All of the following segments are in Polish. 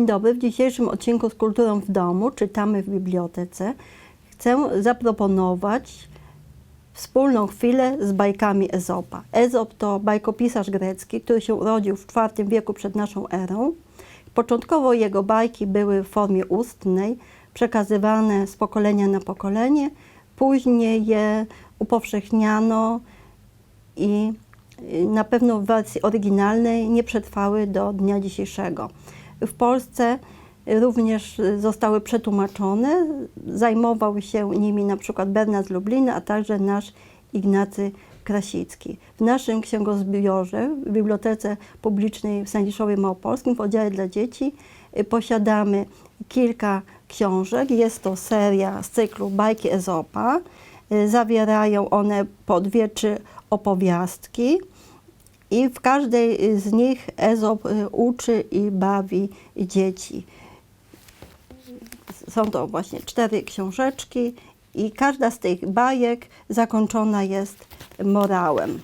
Dzień dobry. W dzisiejszym odcinku z Kulturą w Domu czytamy w bibliotece. Chcę zaproponować wspólną chwilę z bajkami Ezopa. Ezop to bajkopisarz grecki, który się urodził w IV wieku przed naszą erą. Początkowo jego bajki były w formie ustnej, przekazywane z pokolenia na pokolenie. Później je upowszechniano i y, na pewno w wersji oryginalnej nie przetrwały do dnia dzisiejszego. W Polsce również zostały przetłumaczone. Zajmował się nimi na przykład Bernard z Lublina, a także nasz Ignacy Krasicki. W naszym księgozbiorze, w Bibliotece Publicznej w Sędziszowie Małopolskim, w oddziale dla dzieci, y, posiadamy kilka książek. Jest to seria z cyklu Bajki Ezopa. Y, Zawierają one po dwie, trzy opowiastki. I w każdej z nich Ezop y, uczy i bawi dzieci. Są to właśnie cztery książeczki i każda z tych bajek zakończona jest morałem.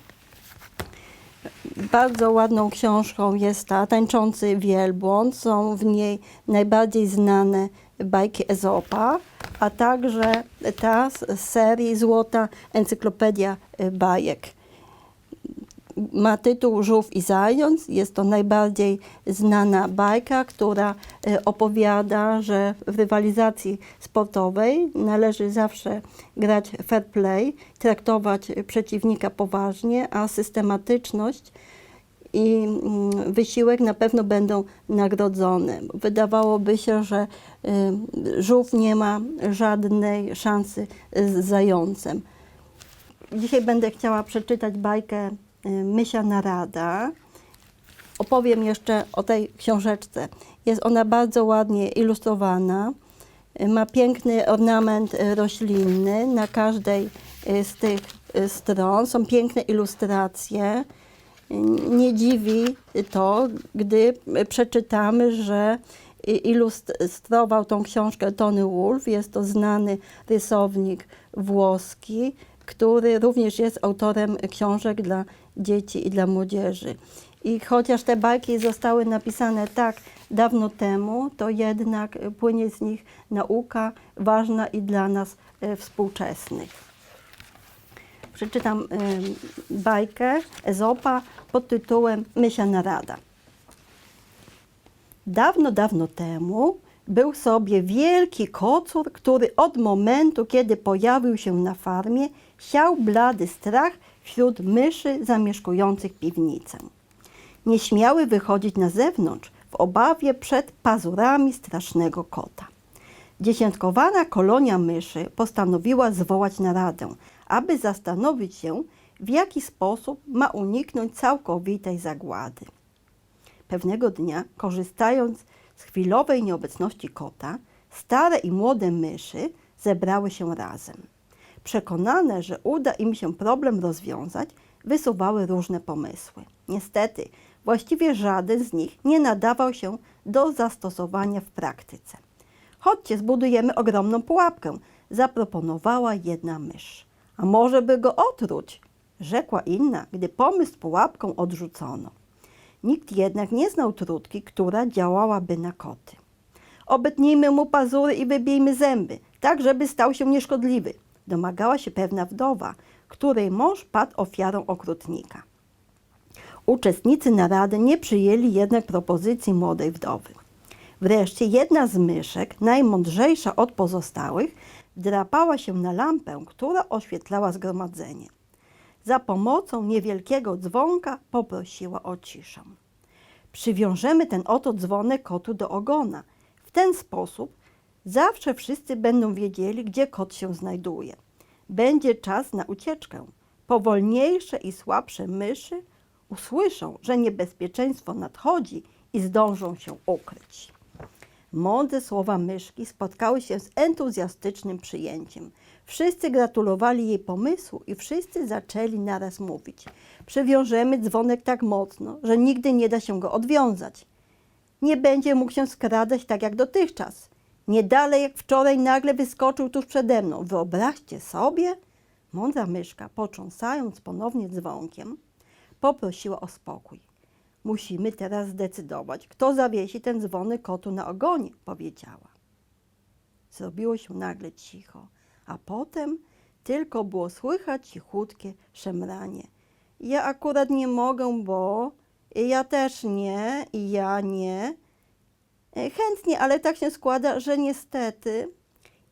Bardzo ładną książką jest ta Tańczący Wielbłąd. Są w niej najbardziej znane bajki Ezopa, a także ta z serii Złota Encyklopedia Bajek ma tytuł Żółw i Zając. Jest to najbardziej znana bajka, która e, opowiada, że w rywalizacji sportowej należy zawsze grać fair play, traktować przeciwnika poważnie, a systematyczność i mm, wysiłek na pewno będą nagrodzone. Wydawałoby się, że y, żółw nie ma żadnej szansy z zającem. Dzisiaj będę chciała przeczytać bajkę Mysia Narada. Opowiem jeszcze o tej książeczce. Jest ona bardzo ładnie ilustrowana. Y, Ma piękny ornament y, roślinny na każdej y, z tych y, stron. Są piękne ilustracje. Y, Nie dziwi to, gdy przeczytamy, że ilustrował tą książkę Tony Wolf. Jest to znany rysownik włoski, który również jest autorem książek dla dzieci i dla młodzieży. I chociaż te bajki zostały napisane tak dawno temu, to jednak płynie z nich nauka ważna i dla nas e, współczesnych. Przeczytam bajkę Ezopa pod tytułem Mysia Narada. Dawno, dawno temu był sobie wielki kocur, który od momentu, kiedy pojawił się na farmie, siał blady strach wśród myszy zamieszkujących piwnicę. Nie śmiały wychodzić na zewnątrz w obawie przed pazurami strasznego kota. Dziesiątkowana kolonia myszy postanowiła zwołać naradę, aby zastanowić się, w jaki sposób ma uniknąć całkowitej zagłady. Pewnego dnia, korzystając z chwilowej nieobecności kota, stare i młode myszy zebrały się razem. Przekonane, że uda im się problem rozwiązać, wysuwały różne pomysły. Niestety, właściwie żaden z nich nie nadawał się do zastosowania w praktyce. Chodźcie, zbudujemy ogromną pułapkę, zaproponowała jedna mysz. A może by go otruć? Rzekła inna, gdy pomysł pułapką odrzucono. Nikt jednak nie znał trutki, która działałaby na koty. Obetnijmy mu pazury i wybijmy zęby, tak żeby stał się nieszkodliwy. Domagała się pewna wdowa, której mąż padł ofiarą okrutnika. Uczestnicy narady nie przyjęli jednak propozycji młodej wdowy. Wreszcie jedna z myszek, najmądrzejsza od pozostałych, drapała się na lampę, która oświetlała zgromadzenie. Za pomocą niewielkiego dzwonka poprosiła o ciszę. Przywiążemy ten oto dzwonek kotu do ogona. W ten sposób zawsze wszyscy będą wiedzieli, gdzie kot się znajduje. Będzie czas na ucieczkę. Powolniejsze i słabsze myszy usłyszą, że niebezpieczeństwo nadchodzi i zdążą się ukryć. Mądre słowa myszki spotkały się z entuzjastycznym przyjęciem. Wszyscy gratulowali jej pomysłu i wszyscy zaczęli naraz mówić. Przywiążemy dzwonek tak mocno, że nigdy nie da się go odwiązać. Nie będzie mógł się skradać tak jak dotychczas. Nie dalej jak wczoraj nagle wyskoczył tuż przede mną. Wyobraźcie sobie, mądra myszka, potrząsając ponownie dzwonkiem, poprosiła o spokój. Musimy teraz zdecydować, kto zawiesi ten dzwonek kotu na ogonie, powiedziała. Zrobiło się nagle cicho, a potem tylko było słychać cichutkie szemranie. Ja akurat nie mogę, bo ja też nie, i ja nie. E, Chętnie, ale tak się składa, że niestety.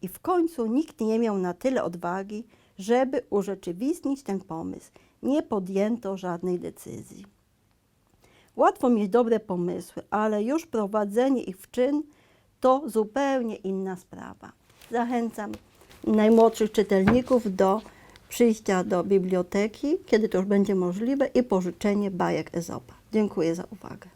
I w końcu nikt nie miał na tyle odwagi, żeby urzeczywistnić ten pomysł. Nie podjęto żadnej decyzji. Łatwo mieć dobre pomysły, ale już prowadzenie ich w czyn to zupełnie inna sprawa. Zachęcam najmłodszych czytelników do przyjścia do biblioteki, kiedy to już będzie możliwe, i pożyczenie bajek Ezopa. Dziękuję za uwagę.